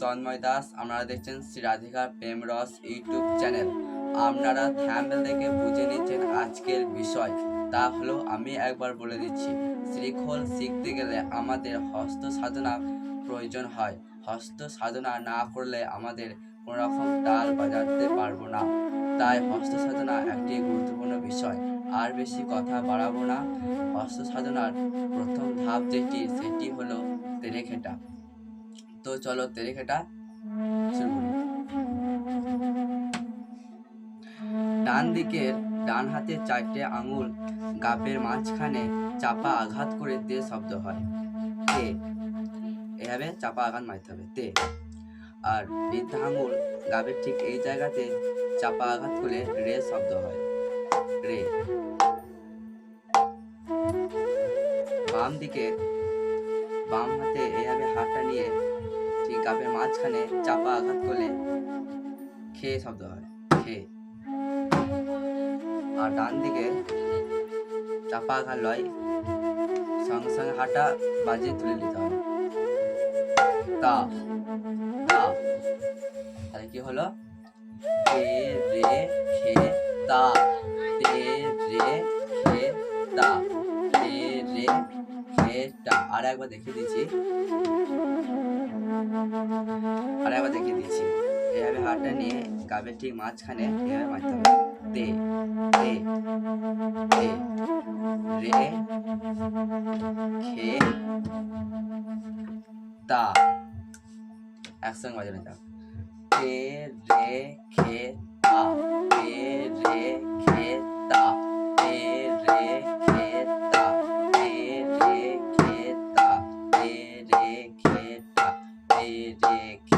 তন্ময় দাস। আপনারা দেখছেন শ্রী রাধিকা প্রেম রস ইউটিউব চ্যানেল। আপনারা থ্যাম্বেল দেখে বুঝে নিচ্ছেন আজকের বিষয়। তা হলো, আমি একবার বলে দিচ্ছি, শ্রীখোল শিখতে গেলে আমাদের হস্ত সাধনা প্রয়োজন হয়। হস্ত সাধনা না করলে আমাদের কোনো রকম তাল বাজাতে পারব না। তাই হস্ত সাধনা একটি গুরুত্বপূর্ণ বিষয়। আর বেশি কথা বাড়াবো না। হস্ত সাধনার প্রথম ধাপ যেটি, সেটি হলো তেরেখেটা তো চলো তেরেখেটা শুরু ডান দিকের ডান হাতের চারটে আঙুল গাপের মাঝখানে চাপা আঘাত করে তে শব্দ হয়। তে। এভাবে চাপা আঘাত মারতে হবে, তে। আর বৃদ্ধা আঙুল গাবের ঠিক এই জায়গাতে চাপা আঘাত করে রে শব্দ হয়। রে। বাম দিকে বাম হাতে এইভাবে হাতটা নিয়ে ঠিক গাবের মাঝখানে চাপা আঘাত করলে খে শব্দ হয়, খে। আর ডান দিকে চাপা আঘাত লয়, সঙ্গে সঙ্গে হাঁটা বাজিয়ে তুলে নিতে হবে তা তা। তাহলে কি হলো? তে রে, খে, তে। তা আর একবার দেখিয়ে দিচ্ছি। আর একবার দেখিয়ে দিচ্ছি। এভাবে হাতটা নিয়ে গাবের ঠিক মাঝখানে এভাবে মারতে হবে। তে তে তে, রে, খে, তা। একসঙ্গে বাজানো যাক। তে, রে, খে তা D D.